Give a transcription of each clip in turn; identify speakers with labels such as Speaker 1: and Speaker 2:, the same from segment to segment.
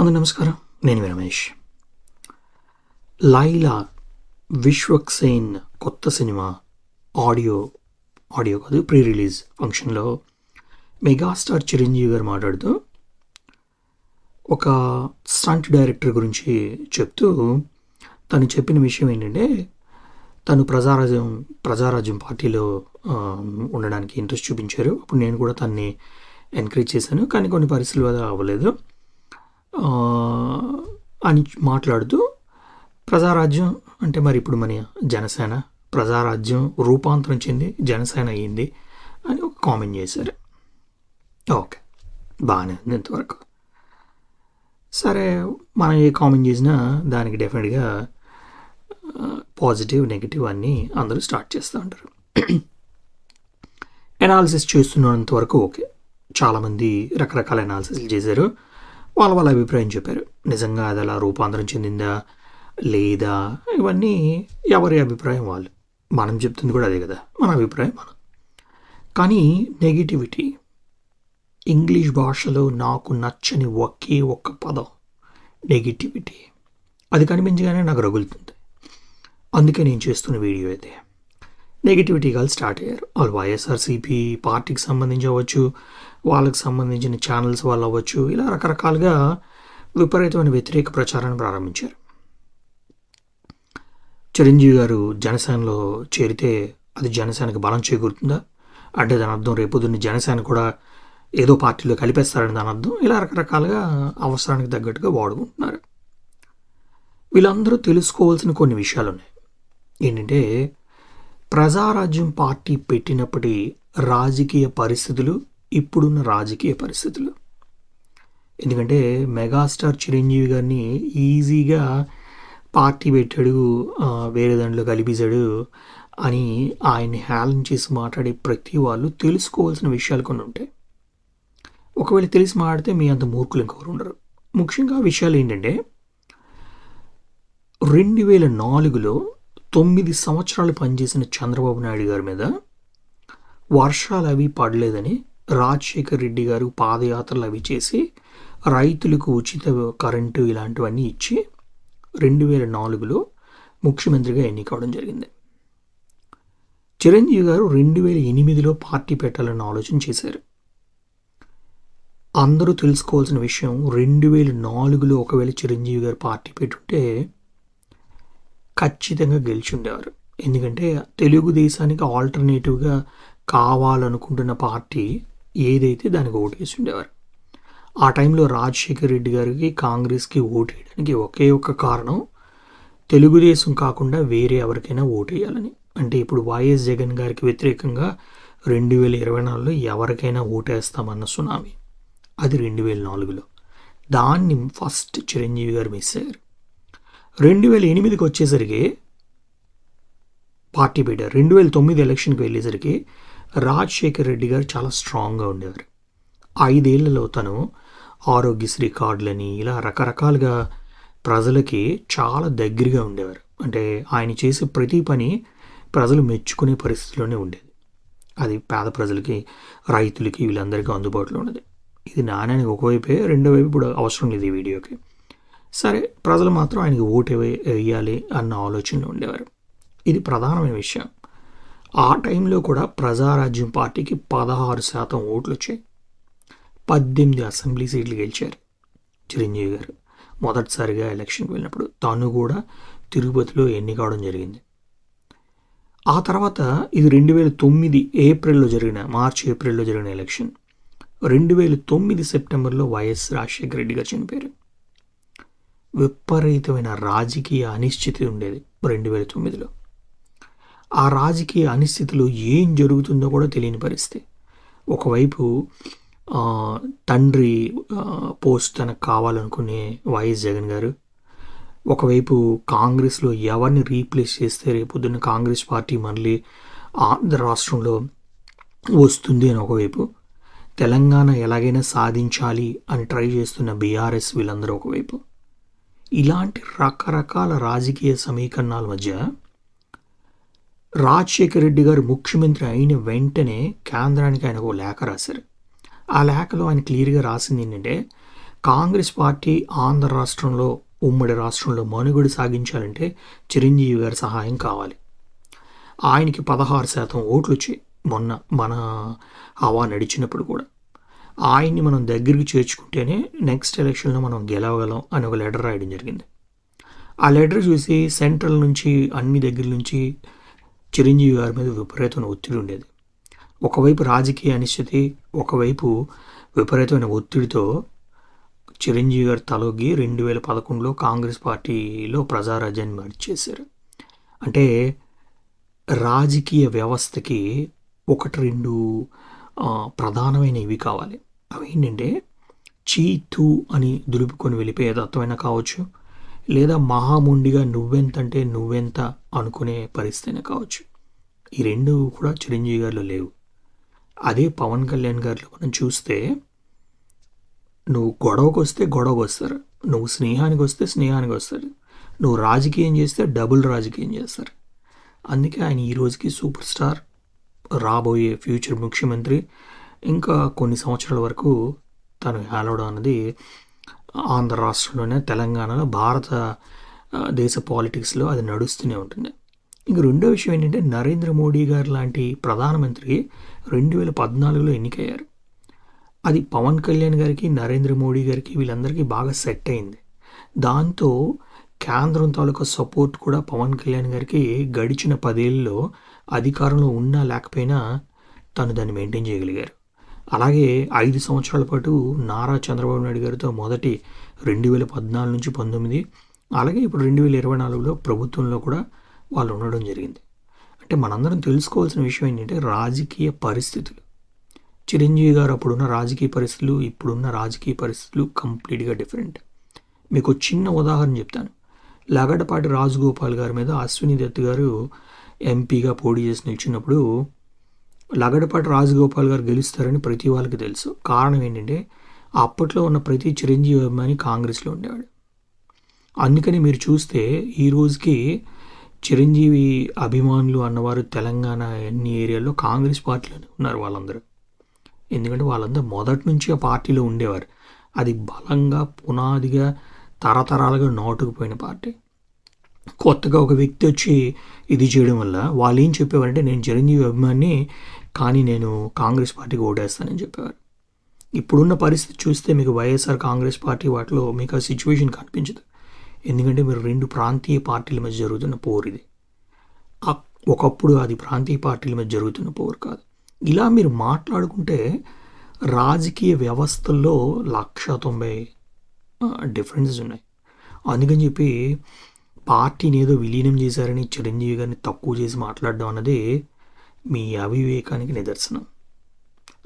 Speaker 1: అందరూ నమస్కారం. నేను రమేష్. లైలా విశ్వక్సేన్ కొత్త సినిమా ఆడియో ఆడియో కాదు ప్రీ రిలీజ్ ఫంక్షన్లో మెగాస్టార్ చిరంజీవి గారు మాట్లాడుతూ ఒక స్టంట్ డైరెక్టర్ గురించి చెప్తూ తను చెప్పిన విషయం ఏంటంటే తను ప్రజారాజ్యం ప్రజారాజ్యం పార్టీలో ఉండడానికి ఇంట్రెస్ట్ చూపించారు. అప్పుడు నేను కూడా తన్ని ఎంకరేజ్ చేశాను. కానీ కొన్ని పరిస్థితుల వల్ల అవ్వలేదు. అని మాట్లాడుతూ ప్రజారాజ్యం అంటే మరి ఇప్పుడు మన జనసేన ప్రజారాజ్యం రూపాంతరం చెంది జనసేన అయ్యింది అని ఒక కామెంట్ చేశారు. ఓకే బాగానే ఉంది ఇంతవరకు. సరే మనం ఏ కామెంట్ చేసినా దానికి డెఫినెట్గా పాజిటివ్ నెగిటివ్ అన్నీ అందరూ స్టార్ట్ చేస్తూ ఉంటారు. ఎనాలిసిస్ చేస్తున్నంత వరకు ఓకే. చాలామంది రకరకాల ఎనాలిసిస్లు చేశారు. వాళ్ళ వాళ్ళ అభిప్రాయం చెప్పారు. నిజంగా అది అలా రూపాంతరం చెందిందా? లేదా? ఇవన్నీ ఎవరి అభిప్రాయం వాళ్ళు. మనం చెప్తుంది కూడా అదే కదా. మన అభిప్రాయం మనం. కానీ నెగిటివిటీ. ఇంగ్లీష్ భాషలో నాకు నచ్చని ఒకే ఒక్క పదం. నెగిటివిటీ. అది కనిపించగానే నాకు రగులుతుంది. అందుకే నేను చేస్తున్న వీడియో అయితే. నెగిటివిటీ కాల్ స్టార్ట్ అయ్యారు. వాళ్ళు వైఎస్ఆర్సీపీ పార్టీకి సంబంధించి అవ్వచ్చు వాళ్ళకి సంబంధించిన ఛానల్స్ వాళ్ళు అవ్వచ్చు. ఇలా రకరకాలుగా విపరీతమైన వ్యతిరేక ప్రచారాన్ని ప్రారంభించారు. చిరంజీవి గారు జనసేనలో చేరితే అది జనసేనకి బలం చేకూరుతుందా? అంటే దాని అర్థం రేపొద్దున్న జనసేన కూడా ఏదో పార్టీలో కలిపేస్తారని దాని అర్థం? ఇలా రకరకాలుగా అవసరానికి తగ్గట్టుగా వాడుకుంటున్నారు. వీళ్ళందరూ తెలుసుకోవాల్సిన కొన్ని విషయాలు ఉన్నాయి ఏంటంటే ప్రజారాజ్యం పార్టీ పెట్టినప్పటి రాజకీయ పరిస్థితులు ఇప్పుడున్న రాజకీయ పరిస్థితులు. ఎందుకంటే మెగాస్టార్ చిరంజీవి గారిని ఈజీగా పార్టీ పెట్టాడు వేరే దాంట్లో కలిపేశాడు అని ఆయన్ని హేళన చేసి మాట్లాడే ప్రతి వాళ్ళు తెలుసుకోవాల్సిన విషయాలు కొన్ని ఉంటాయి. ఒకవేళ తెలిసి మాట్లాడితే మీ అంత మూర్ఖులు ఇంకొకరు ఉండరు. ముఖ్యంగా విషయాలు ఏంటంటే రెండు వేల నాలుగులో తొమ్మిది సంవత్సరాలు పనిచేసిన చంద్రబాబు నాయుడు గారి మీద వర్షాలు అవి పడలేదని రాజశేఖర్ రెడ్డి గారు పాదయాత్రలు అవి చేసి రైతులకు ఉచిత కరెంటు ఇలాంటివన్నీ ఇచ్చి రెండు వేల నాలుగులో ముఖ్యమంత్రిగా ఎన్నికవడం జరిగింది. చిరంజీవి గారు రెండు వేల ఎనిమిదిలో పార్టీ పెట్టాలని ఆలోచన చేశారు. అందరూ తెలుసుకోవాల్సిన విషయం రెండు వేల నాలుగులో ఒకవేళ చిరంజీవి గారు పార్టీ పెట్టుంటే ఖచ్చితంగా గెలిచిండేవారు. ఎందుకంటే తెలుగుదేశానికి ఆల్టర్నేటివ్గా కావాలనుకుంటున్న పార్టీ ఏదైతే దానికి ఓటేసి ఉండేవారు. ఆ టైంలో రాజశేఖర్ రెడ్డి గారికి కాంగ్రెస్కి ఓటేయడానికి ఒకే ఒక్క కారణం తెలుగుదేశం కాకుండా వేరే ఎవరికైనా ఓటేయాలని. అంటే ఇప్పుడు వైఎస్ జగన్ గారికి వ్యతిరేకంగా రెండు వేల ఇరవై నాలుగులో ఎవరికైనా ఓటేస్తామన్న సునామీ. అది రెండు వేల నాలుగులో. దాన్ని ఫస్ట్ చిరంజీవి గారు మిస్ అయ్యారు. రెండు వేల ఎనిమిదికి వచ్చేసరికి పార్టీ పెట్టారు రెండు వేల తొమ్మిది ఎలక్షన్కి వెళ్ళేసరికి రాజశేఖర్ రెడ్డి గారు చాలా స్ట్రాంగ్గా ఉండేవారు. ఐదేళ్ళలో తను ఆరోగ్యశ్రీ కార్డులని ఇలా రకరకాలుగా ప్రజలకి చాలా దగ్గరగా ఉండేవారు. అంటే ఆయన చేసే ప్రతి పని ప్రజలు మెచ్చుకునే పరిస్థితిలోనే ఉండేది. అది పేద ప్రజలకి రైతులకి వీళ్ళందరికీ అందుబాటులో ఉన్నది ఇది నాణ్యానికి ఒకవైపే రెండో వైపు ఇప్పుడు అవసరం లేదు ఈ వీడియోకి. సరే ప్రజలు మాత్రం ఆయనకి ఓటు వేయాలి అన్న ఆలోచనలో ఉండేవారు. ఇది ప్రధానమైన విషయం. ఆ టైంలో కూడా ప్రజారాజ్యం పార్టీకి పదహారు శాతం ఓట్లు వచ్చాయి పద్దెనిమిది అసెంబ్లీ సీట్లు గెలిచారు. చిరంజీవి గారు మొదటిసారిగా ఎలక్షన్కి వెళ్ళినప్పుడు తాను కూడా తిరుపతిలో ఎన్నికవడం జరిగింది. ఆ తర్వాత ఇది రెండు వేల తొమ్మిది ఏప్రిల్లో జరిగిన మార్చి ఏప్రిల్లో జరిగిన ఎలక్షన్. రెండు వేల తొమ్మిది సెప్టెంబర్లో వైఎస్ రాజశేఖర రెడ్డి గారు చనిపోయారు. విపరీతమైన రాజకీయ అనిశ్చితి ఉండేది రెండు వేల తొమ్మిదిలో. ఆ రాజకీయ అనిశ్చితిలో ఏం జరుగుతుందో కూడా తెలియని పరిస్థితి. ఒకవైపు తండ్రి పోస్ట్ తనకు కావాలనుకునే వైఎస్ జగన్ గారు. ఒకవైపు కాంగ్రెస్లో ఎవరిని రీప్లేస్ చేస్తే రేపొద్దున్న కాంగ్రెస్ పార్టీ మళ్ళీ ఆంధ్ర రాష్ట్రంలో వస్తుంది అని ఒకవైపు తెలంగాణ ఎలాగైనా సాధించాలి అని ట్రై చేస్తున్న బీఆర్ఎస్ వీళ్ళందరూ ఒకవైపు. ఇలాంటి రకరకాల రాజకీయ సమీకరణాల మధ్య రాజశేఖర రెడ్డి గారు ముఖ్యమంత్రి అయిన వెంటనే కేంద్రానికి ఆయన ఒక లేఖ రాశారు. ఆ లేఖలో ఆయన క్లియర్గా రాసింది ఏంటంటే కాంగ్రెస్ పార్టీ ఆంధ్ర రాష్ట్రంలో ఉమ్మడి రాష్ట్రంలో మనుగడ సాగించాలంటే చిరంజీవి గారి సహాయం కావాలి. ఆయనకి పదహారు శాతం ఓట్లు వచ్చాయి మొన్న మన హవా నడిచినప్పుడు కూడా. ఆయన్ని మనం దగ్గరికి చేర్చుకుంటేనే నెక్స్ట్ ఎలక్షన్లో మనం గెలవగలం అని ఒక లెటర్ రాయడం జరిగింది. ఆ లెటర్ చూసి సెంట్రల్ నుంచి అన్ని దగ్గర నుంచి చిరంజీవి గారి మీద విపరీతమైన ఒత్తిడి ఉండేది. ఒకవైపు రాజకీయ అనిశ్చితి ఒకవైపు విపరీతమైన ఒత్తిడితో చిరంజీవి గారు తలొగ్గి రెండు వేల పదకొండులో కాంగ్రెస్ పార్టీలో ప్రజారాజ్యాన్ని మర్చేశారు. అంటే రాజకీయ వ్యవస్థకి ఒకటి రెండు ప్రధానమైన ఇవి కావాలి. అవి ఏంటంటే చీ తూ అని దులుపుకొని వెళ్ళిపోయే తత్వమైనా కావచ్చు లేదా మహాముండిగా నువ్వెంతంటే నువ్వెంత అనుకునే పరిస్థితి కావచ్చు. ఈ రెండు కూడా చిరంజీవి గారిలో లేవు. అదే పవన్ కళ్యాణ్ గారిలో మనం చూస్తే నువ్వు గొడవకు వస్తే గొడవకు వస్తారు నువ్వు స్నేహానికి వస్తే స్నేహానికి వస్తారు నువ్వు రాజకీయం చేస్తే డబుల్ రాజకీయం చేస్తారు. అందుకే ఆయన ఈ రోజుకి సూపర్ స్టార్ రాబోయే ఫ్యూచర్ ముఖ్యమంత్రి ఇంకా కొన్ని సంవత్సరాల వరకు తను ఏలవడం అన్నది ఆంధ్ర రాష్ట్రంలోనే తెలంగాణలో భారత దేశ పాలిటిక్స్లో అది నడుస్తూనే ఉంటుంది. ఇంక రెండో విషయం ఏంటంటే నరేంద్ర మోడీ గారు లాంటి ప్రధానమంత్రి రెండు వేల పద్నాలుగులో ఎన్నికయ్యారు. అది పవన్ కళ్యాణ్ గారికి నరేంద్ర మోడీ గారికి వీళ్ళందరికీ బాగా సెట్ అయింది. దాంతో కేంద్రం తాలూకా సపోర్ట్ కూడా పవన్ కళ్యాణ్ గారికి గడిచిన పదేళ్ళలో అధికారంలో ఉన్నా లేకపోయినా తను దాన్ని మెయింటైన్ చేయగలిగారు. అలాగే ఐదు సంవత్సరాల పాటు నారా చంద్రబాబు నాయుడు గారితో మొదటి రెండు వేల పద్నాలుగు నుంచి పంతొమ్మిది అలాగే ఇప్పుడు రెండు వేల ఇరవై నాలుగులో ప్రభుత్వంలో కూడా వాళ్ళు ఉండడం జరిగింది. అంటే మనందరం తెలుసుకోవాల్సిన విషయం ఏంటంటే రాజకీయ పరిస్థితులు. చిరంజీవి గారు అప్పుడున్న రాజకీయ పరిస్థితులు ఇప్పుడున్న రాజకీయ పరిస్థితులు కంప్లీట్గా డిఫరెంట్. మీకు చిన్న ఉదాహరణ చెప్తాను. లగడపాటి రాజగోపాల్ గారి మీద అశ్విని దత్ గారు ఎంపీగా పోటీ చేసి నిలిచినప్పుడు లగడపాటి రాజగోపాల్ గారు గెలుస్తారని ప్రతి వాళ్ళకి తెలుసు. కారణం ఏంటంటే అప్పట్లో ఉన్న ప్రతి చిరంజీవి అభిమాని కాంగ్రెస్లో ఉండేవాడు. అందుకని మీరు చూస్తే ఈ రోజుకి చిరంజీవి అభిమానులు అన్నవారు తెలంగాణ అన్ని ఏరియాల్లో కాంగ్రెస్ పార్టీలోనే ఉన్నారు వాళ్ళందరూ. ఎందుకంటే వాళ్ళందరూ మొదటి నుంచి ఆ పార్టీలో ఉండేవారు. అది బలంగా పునాదిగా తరతరాలుగా నాటుకుపోయిన పార్టీ. కొత్తగా ఒక వ్యక్తి వచ్చి ఇది చేయడం వల్ల వాళ్ళు ఏం చెప్పేవారంటే నేను చిరంజీవి అభిమాన్ని కానీ నేను కాంగ్రెస్ పార్టీకి ఓటేస్తానని చెప్పేవారు. ఇప్పుడున్న పరిస్థితి చూస్తే మీకు వైఎస్ఆర్ కాంగ్రెస్ పార్టీ వాటిలో మీకు ఆ సిచ్యువేషన్ కనిపించదు. ఎందుకంటే మీరు రెండు ప్రాంతీయ పార్టీల మధ్య జరుగుతున్న పోరు ఇది. ఒకప్పుడు అది ప్రాంతీయ పార్టీల మధ్య జరుగుతున్న పోరు కాదు. ఇలా మీరు మాట్లాడుకుంటే రాజకీయ వ్యవస్థల్లో లక్ష తొంభై డిఫరెన్సెస్ ఉన్నాయి. అందుకని చెప్పి పార్టీని ఏదో విలీనం చేశారని చిరంజీవి గారిని తక్కువ చేసి మాట్లాడడం అన్నది మీ అవివేకానికి నిదర్శనం.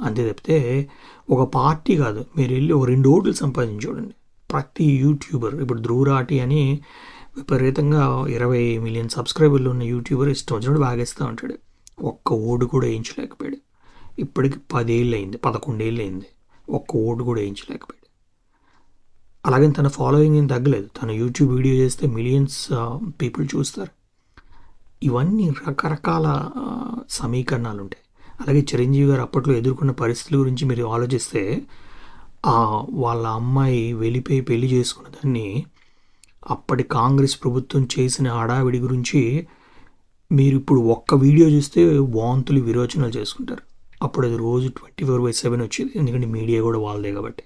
Speaker 1: అంతే తప్పితే ఒక పార్టీ కాదు మీరు వెళ్ళి ఒక రెండు ఓట్లు సంపాదించి చూడండి. ప్రతి యూట్యూబర్ ఇప్పుడు ధ్రువరాటి అని విపరీతంగా ఇరవై మిలియన్ సబ్స్క్రైబర్లు ఉన్న యూట్యూబర్ ఇష్టం వచ్చినట్టు బాగేస్తూ ఉంటాడు. ఒక్క ఓటు కూడా వేయించలేకపోయాడు. ఇప్పటికి పదేళ్ళు అయింది పదకొండేళ్ళు అయింది ఒక్క ఓటు కూడా వేయించలేకపోయాడు. అలాగే తన ఫాలోయింగ్ ఏం తగ్గలేదు. తన యూట్యూబ్ వీడియో చేస్తే మిలియన్స్ పీపుల్ చూస్తారు. ఇవన్నీ రకరకాల సమీకరణాలు ఉంటాయి అలాగే చిరంజీవి గారు అప్పట్లో ఎదుర్కొన్న పరిస్థితుల గురించి మీరు ఆలోచిస్తే వాళ్ళ అమ్మాయి వెళ్ళిపోయి పెళ్ళి చేసుకున్న దాన్ని అప్పటి కాంగ్రెస్ ప్రభుత్వం చేసిన హడావిడి గురించి మీరు ఇప్పుడు ఒక్క వీడియో చూస్తే వాంతులు విరోచనాలు చేసుకుంటారు. అప్పుడు అది రోజు ట్వంటీ ఫోర్ బై సెవెన్ వచ్చేది. ఎందుకంటే మీడియా కూడా వాళ్ళదే కాబట్టి.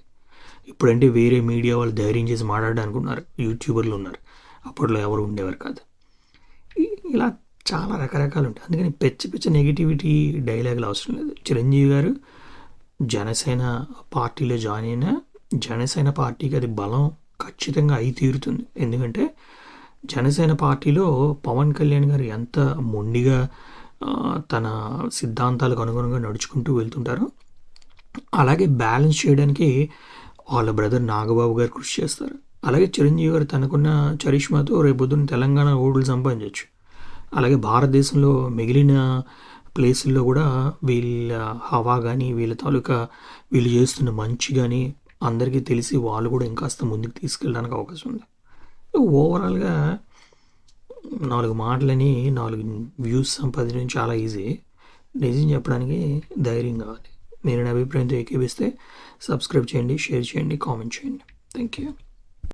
Speaker 1: ఇప్పుడంటే వేరే మీడియా వాళ్ళు ధైర్యం చేసి మాట్లాడడానికి ఉన్నారు యూట్యూబర్లు ఉన్నారు. అప్పట్లో ఎవరు ఉండేవారు కాదు. ఇలా చాలా రకరకాలు ఉంటాయి అందుకని పిచ్చి పెచ్చ నెగిటివిటీ డైలాగులు అవసరం లేదు. చిరంజీవి గారు జనసేన పార్టీలో జాయిన్ అయినా జనసేన పార్టీకి అది బలం ఖచ్చితంగా అయి తీరుతుంది. ఎందుకంటే జనసేన పార్టీలో పవన్ కళ్యాణ్ గారు ఎంత మొండిగా తన సిద్ధాంతాలకు అనుగుణంగా నడుచుకుంటూ వెళ్తుంటారో అలాగే బ్యాలెన్స్ చేయడానికి వాళ్ళ బ్రదర్ నాగబాబు గారు కృషి చేస్తారు. అలాగే చిరంజీవి గారు తనకున్న చరిష్మాతో రేపొద్దున తెలంగాణ ఓట్లు సంపాదించవచ్చు అలాగే భారతదేశంలో మిగిలిన ప్లేసుల్లో కూడా వీళ్ళ హవా కానీ వీళ్ళ తాలూకా వీళ్ళు చేస్తున్న మంచి కానీ అందరికీ తెలిసి వాళ్ళు కూడా ఇంకాస్త ముందుకు తీసుకెళ్ళడానికి అవకాశం ఉంది. ఓవరాల్గా నాలుగు మాటలని నాలుగు వ్యూస్ సంపాదించడం చాలా ఈజీ నిజం చెప్పడానికి ధైర్యం కావాలి. మీరు నా అభిప్రాయంతో ఏకీపిస్తే సబ్స్క్రైబ్ చేయండి షేర్ చేయండి కామెంట్ చేయండి. Thank you